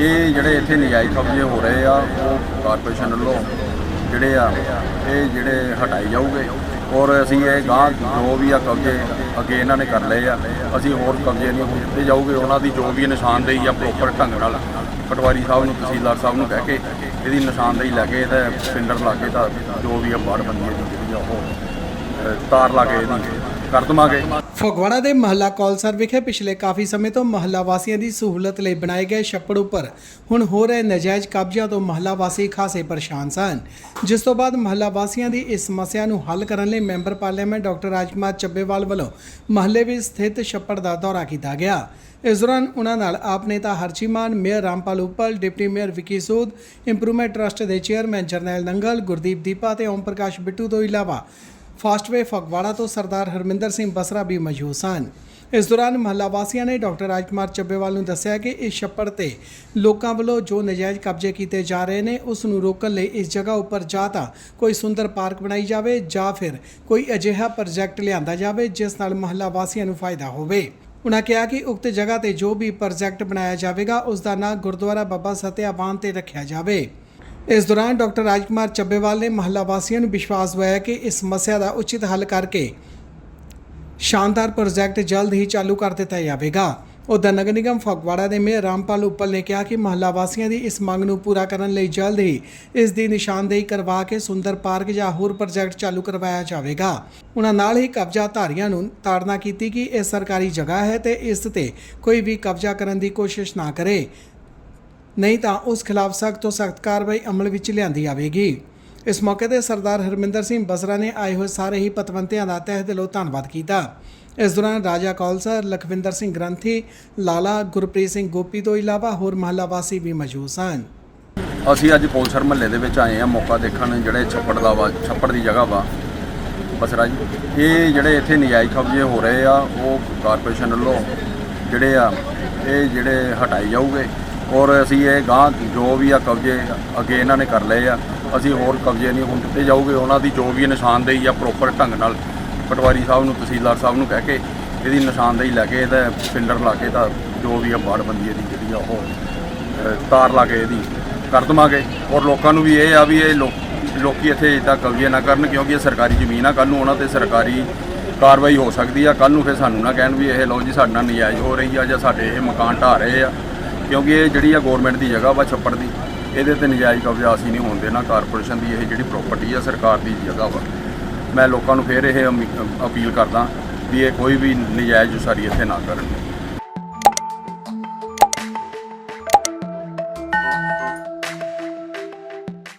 ਇਹ ਜਿਹੜੇ ਇੱਥੇ ਨਜਾਇਜ਼ ਕਬਜ਼ੇ ਹੋ ਰਹੇ ਆ, ਉਹ ਕਾਰਪੋਰੇਸ਼ਨ ਵੱਲੋਂ ਜਿਹੜੇ ਆ, ਇਹ ਜਿਹੜੇ ਹਟਾਏ ਜਾਊਗੇ। ਔਰ ਅਸੀਂ ਇਹ ਗਾਂ ਜੋ ਵੀ ਆ ਕਬਜ਼ੇ ਅੱਗੇ ਇਹਨਾਂ ਨੇ ਕਰ ਲਏ ਆ, ਅਸੀਂ ਹੋਰ ਕਬਜ਼ੇ ਨਹੀਂ ਹੋਣ ਦਿੱਤੇ ਜਾਊਗੇ। ਉਹਨਾਂ ਦੀ ਜੋ ਵੀ ਨਿਸ਼ਾਨਦੇਹੀ ਆ ਪ੍ਰੋਪਰ ਢੰਗ ਨਾਲ ਪਟਵਾਰੀ ਸਾਹਿਬ ਨੂੰ, ਤਹਿਸੀਲਦਾਰ ਸਾਹਿਬ ਨੂੰ ਕਹਿ ਕੇ ਇਹਦੀ ਨਿਸ਼ਾਨਦੇਹੀ ਲੈ ਕੇ ਇਹਦਾ ਪਿੰਡਰ ਲਾ ਕੇ ਤਾਂ ਜੋ ਵੀ ਆ ਬਾੜ ਬੰਦੀ ਹੈ ਜਿਹੜੀ ਆ ਉਹ ਤਾਰ ਲਾ ਕੇ ਇਹਦੀ ਕਰ ਦਵਾਂਗੇ। ਫਗਵਾੜਾ ਦੇ ਮਹੱਲਾ ਕੌਲਸਰ ਵਿਖੇ ਪਿਛਲੇ ਕਾਫੀ ਸਮੇਂ ਤੋਂ ਮਹੱਲਾ ਵਾਸੀਆਂ ਦੀ ਸਹੂਲਤ ਲਈ ਬਣਾਏ ਗਏ ਛੱਪੜ ਉੱਪਰ ਹੁਣ ਹੋ ਰਹੇ ਨਜਾਇਜ਼ ਕਬਜ਼ਿਆਂ ਤੋਂ ਮਹੱਲਾ ਵਾਸੀ ਖਾਸੇ ਪਰੇਸ਼ਾਨ ਸਨ। ਜਿਸ ਤੋਂ ਬਾਅਦ ਮਹੱਲਾ ਵਾਸੀਆਂ ਦੀ ਇਸ ਸਮੱਸਿਆ ਨੂੰ ਹੱਲ ਕਰਨ ਲਈ member parliament doctor Rajkumar Chabbewal ਵੱਲੋਂ ਮਹੱਲੇ ਵਿੱਚ ਸਥਿਤ ਛੱਪੜ ਦਾ ਦੌਰਾ ਕੀਤਾ ਗਿਆ। ਇਸ ਦੌਰਾਨ ਉਹਨਾਂ ਨਾਲ ਆਪ ਨੇਤਾ ਹਰਚੀਮਾਨ mayor Rampal Uppal, deputy mayor Vicky Sood, improvement trust ਦੇ ਚੇਅਰਮੈਨ ਜਰਨੈਲ ਨੰਗਲ, ਗੁਰਦੀਪ ਦੀਪਾ ਤੇ ਓਮ ਪ੍ਰਕਾਸ਼ ਬਿੱਟੂ ਤੋਂ ਇਲਾਵਾ ਫਾਸਟਵੇ ਫਗਵਾੜਾ ਤੋਂ ਸਰਦਾਰ ਹਰਮਿੰਦਰ ਸਿੰਘ ਬਸਰਾ ਵੀ ਮੌਜੂਦ ਸਨ। ਇਸ ਦੌਰਾਨ ਮਹੱਲਾ ਵਾਸੀਆਂ ਨੇ ਡਾਕਟਰ ਰਾਜਕੁਮਾਰ ਚੱਬੇਵਾਲ ਨੂੰ ਦੱਸਿਆ ਕਿ ਇਸ ਛੱਪੜ ਤੇ ਲੋਕਾਂ ਵੱਲੋਂ ਜੋ ਨਜਾਇਜ਼ ਕਬਜ਼ੇ ਕੀਤੇ ਜਾ ਰਹੇ ਨੇ, ਉਸ ਨੂੰ ਰੋਕਣ ਲਈ ਇਸ ਜਗ੍ਹਾ ਉੱਪਰ ਜਾਂ ਤਾਂ ਕੋਈ ਸੁੰਦਰ ਪਾਰਕ ਬਣਾਈ ਜਾਵੇ ਜਾਂ ਫਿਰ ਕੋਈ ਅਜਿਹਾ ਪ੍ਰੋਜੈਕਟ ਲਿਆਂਦਾ ਜਾਵੇ, ਜਿਸ ਨਾਲ ਮਹੱਲਾ ਵਾਸੀਆਂ ਨੂੰ ਫਾਇਦਾ ਹੋਵੇ। ਉਨ੍ਹਾਂ ਕਿਹਾ ਕਿ ਉਕਤ ਜਗ੍ਹਾ ਤੇ ਜੋ ਵੀ ਪ੍ਰੋਜੈਕਟ ਬਣਾਇਆ ਜਾਵੇਗਾ, ਉਸ ਦਾ ਨਾਂ ਗੁਰਦੁਆਰਾ ਬਾਬਾ ਸਤਿਆਵਾਨ ਤੇ ਰੱਖਿਆ ਜਾਵੇ। ਇਸ ਦੌਰਾਨ ਡਾਕਟਰ ਰਾਜਕੁਮਾਰ ਚੱਬੇਵਾਲ ਨੇ ਮਹੱਲਾ ਵਾਸੀਆਂ ਨੂੰ ਵਿਸ਼ਵਾਸ ਦਿਵਾਇਆ ਕਿ ਇਸ ਸਮੱਸਿਆ ਦਾ ਉਚਿਤ ਹੱਲ ਕਰਕੇ ਸ਼ਾਨਦਾਰ ਪ੍ਰੋਜੈਕਟ ਜਲਦ ਹੀ ਚਾਲੂ ਕਰ ਦਿੱਤਾ ਜਾਵੇਗਾ। ਉਧਰ ਨਗਰ ਨਿਗਮ ਫਗਵਾੜਾ ਦੇ ਮੇਅਰ ਰਾਮਪਾਲ ਉੱਪਲ ਨੇ ਕਿਹਾ ਕਿ ਮਹੱਲਾ ਵਾਸੀਆਂ ਦੀ ਇਸ ਮੰਗ ਨੂੰ ਪੂਰਾ ਕਰਨ ਲਈ ਜਲਦ ਹੀ ਇਸ ਦੀ ਨਿਸ਼ਾਨਦੇਹੀ ਕਰਵਾ ਕੇ ਸੁੰਦਰ ਪਾਰਕ ਜਾਂ ਹੋਰ ਪ੍ਰੋਜੈਕਟ ਚਾਲੂ ਕਰਵਾਇਆ ਜਾਵੇਗਾ। ਉਹਨਾਂ ਨਾਲ ਹੀ ਕਬਜ਼ਾਧਾਰੀਆਂ ਨੂੰ ਤਾੜਨਾ ਕੀਤੀ ਕਿ ਇਹ ਸਰਕਾਰੀ ਜਗ੍ਹਾ ਹੈ ਤੇ ਇਸ ਤੇ ਕੋਈ ਵੀ ਕਬਜ਼ਾ ਕਰਨ ਦੀ ਕੋਸ਼ਿਸ਼ ਨਾ ਕਰੇ। ਨਹੀਂ ਤਾਂ ਉਸ ਖਿਲਾਫ ਸਖਤ ਤੋਂ ਸਖਤ ਕਾਰਵਾਈ ਅਮਲ ਵਿੱਚ ਲਿਆਂਦੀ ਜਾਵੇਗੀ। ਇਸ ਮੌਕੇ ਤੇ ਸਰਦਾਰ ਹਰਮਿੰਦਰ ਸਿੰਘ ਬਸਰਾ ਨੇ ਆਏ ਹੋਏ ਸਾਰੇ ਹੀ ਪਤਵੰਤਿਆਂ ਦਾ ਤਹਿ ਦਿਲੋਂ ਧੰਨਵਾਦ ਕੀਤਾ। ਇਸ ਦੌਰਾਨ ਰਾਜਾ ਕੌਲਸਰ ਲਖਵਿੰਦਰ ਸਿੰਘ ਗ੍ਰੰਥੀ, ਲਾਲਾ ਗੁਰਪ੍ਰੀਤ ਸਿੰਘ ਗੋਪੀ ਤੋਂ ਇਲਾਵਾ ਹੋਰ ਮਹੱਲਾ ਵਾਸੀ ਵੀ ਮੌਜੂਦ ਸਨ। ਅਸੀਂ ਅੱਜ ਪੌਲਸਰ ਮਹੱਲੇ ਦੇ ਵਿੱਚ ਆਏ ਆ ਮੌਕਾ ਦੇਖਣ ਜਿਹੜੇ ਛੱਪੜ ਦਾ ਵਾ ਛੱਪੜ ਦੀ ਜਗ੍ਹਾ ਵਾ। ਬਸਰਾ ਜੀ, ਇਹ ਜਿਹੜੇ ਇੱਥੇ ਨਜਾਇਜ਼ ਕਬਜ਼ੇ ਹੋ ਰਹੇ ਆ, ਉਹ ਕਾਰਪੋਰੇਸ਼ਨ ਵੱਲੋਂ ਜਿਹੜੇ ਆ, ਇਹ ਜਿਹੜੇ ਹਟਾਏ ਜਾਊਗੇ। ਔਰ ਅਸੀਂ ਇਹ ਗਾਂ ਜੋ ਵੀ ਆ ਕਬਜ਼ੇ ਅੱਗੇ ਇਹਨਾਂ ਨੇ ਕਰ ਲਏ ਆ, ਅਸੀਂ ਹੋਰ ਕਬਜ਼ੇ ਨਹੀਂ, ਹੁਣ ਦਿੱਤੇ ਜਾਊਗੇ, ਉਹਨਾਂ ਦੀ ਜੋ ਵੀ ਨਿਸ਼ਾਨਦੇਹੀ ਆ ਪ੍ਰੋਪਰ ਢੰਗ ਨਾਲ, ਪਟਵਾਰੀ ਸਾਹਿਬ ਨੂੰ, ਤਹਿਸੀਲਦਾਰ ਸਾਹਿਬ ਨੂੰ ਕਹਿ ਕੇ ਇਹਦੀ ਨਿਸ਼ਾਨਦੇਹੀ ਲੈ ਕੇ ਇਹਦਾ ਫਿਲਰ ਲਾ ਕੇ ਤਾਂ ਜੋ ਵੀ ਆ ਬਾੜ ਬੰਦੀ ਦੀ ਜਿਹੜੀ ਆ ਉਹ ਤਾਰ ਲਾ ਕੇ ਇਹਦੀ ਕਰ ਦਵਾਂਗੇ। ਔਰ ਲੋਕਾਂ ਨੂੰ ਵੀ ਇਹ ਆ ਵੀ ਇਹ ਲੋਕ, ਲੋਕੀ ਇੱਥੇ ਇਦਾਂ ਕਬਜ਼ੇ ਨਾ ਕਰਨ, ਕਿਉਂਕਿ ਇਹ ਸਰਕਾਰੀ ਜ਼ਮੀਨ ਆ ਕੱਲ ਨੂੰ ਉਹਨਾਂ ਤੇ ਸਰਕਾਰੀ ਕਾਰਵਾਈ ਹੋ ਸਕਦੀ ਆ ਕੱਲ ਨੂੰ ਫਿਰ ਸਾਨੂੰ ਨਾ ਕਹਿਣ ਵੀ ਇਹ ਲਓ ਜੀ, ਸਾਡੇ ਨਾਲ ਨਜਾਇਜ਼ ਹੋ ਰਹੀ ਆ ਜਾਂ ਸਾਡੇ ਇਹ ਮਕਾਨ ਢਾਹ ਰਹੇ ਆ। ਕਿਉਂਕਿ ਇਹ ਜਿਹੜੀ ਆ ਗਵਰਨਮੈਂਟ ਦੀ ਜਗ੍ਹਾ ਵਾ ਛੱਪੜ ਦੀ, ਇਹਦੇ ਤੇ ਨਜਾਇਜ਼ ਕਬਜ਼ਾ ਅਸੀਂ ਨਹੀਂ ਹੋਣ ਦੇਣਾ ਕਾਰਪੋਰੇਸ਼ਨ ਦੀ ਇਹ ਜਿਹੜੀ ਪ੍ਰਾਪਰਟੀ ਆ ਸਰਕਾਰ ਦੀ ਜਗ੍ਹਾ ਵਾ। ਮੈਂ ਲੋਕਾਂ ਨੂੰ ਫਿਰ ਇਹ ਅਮੀ- ਅਪੀਲ ਕਰਦਾ ਵੀ ਇਹ ਕੋਈ ਵੀ ਨਜਾਇਜ਼ ਉਸਾਰੀ ਇੱਥੇ ਨਾ ਕਰਨ।